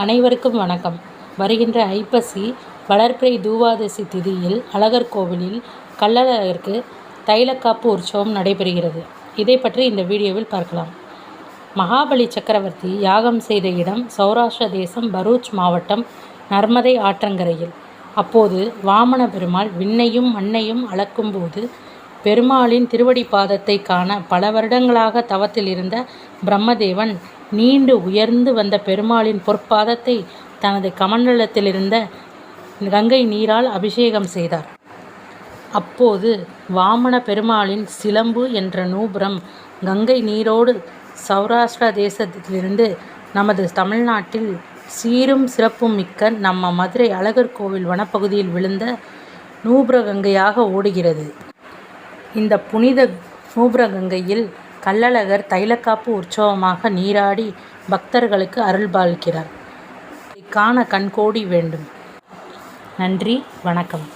அனைவருக்கும் வணக்கம். வருகின்ற ஐப்பசி வளர்பிறை தூவாதசி திதியில் அழகர் கோவிலில் கள்ளழகருக்கு தைலக்காப்பு உற்சவம் நடைபெறுகிறது. இதை பற்றி இந்த வீடியோவில் பார்க்கலாம். மகாபலி சக்கரவர்த்தி யாகம் செய்த இடம் சௌராஷ்டிர தேசம் பரூச் மாவட்டம் நர்மதை ஆற்றங்கரையில். அப்போது வாமன பெருமாள் விண்ணையும் மண்ணையும் அளக்கும்போது பெருமாளின் திருவடி பாதத்தை காண பல வருடங்களாக தவத்தில் இருந்த பிரம்மதேவன் நீண்டு உயர்ந்து வந்த பெருமாளின் பொற்பாதத்தை தனது கமண்டலத்திலிருந்த கங்கை நீரால் அபிஷேகம் செய்தார். அப்போது வாமன பெருமாளின் சிலம்பு என்ற நூபுரம் கங்கை நீரோடு சௌராஷ்டிரா தேசத்திலிருந்து நமது தமிழ்நாட்டில் சீரும் சிறப்பும் மிக்க நம்ம மதுரை அழகர் கோவில் வனப்பகுதியில் விழுந்த நூபுர கங்கையாக ஓடுகிறது. இந்த புனித பூபுரகங்கையில் கள்ளழகர் தைலக்காப்பு உற்சவமாக நீராடி பக்தர்களுக்கு அருள்பாலிக்கிறார். இதை காண கண்கோடி வேண்டும். நன்றி வணக்கம்.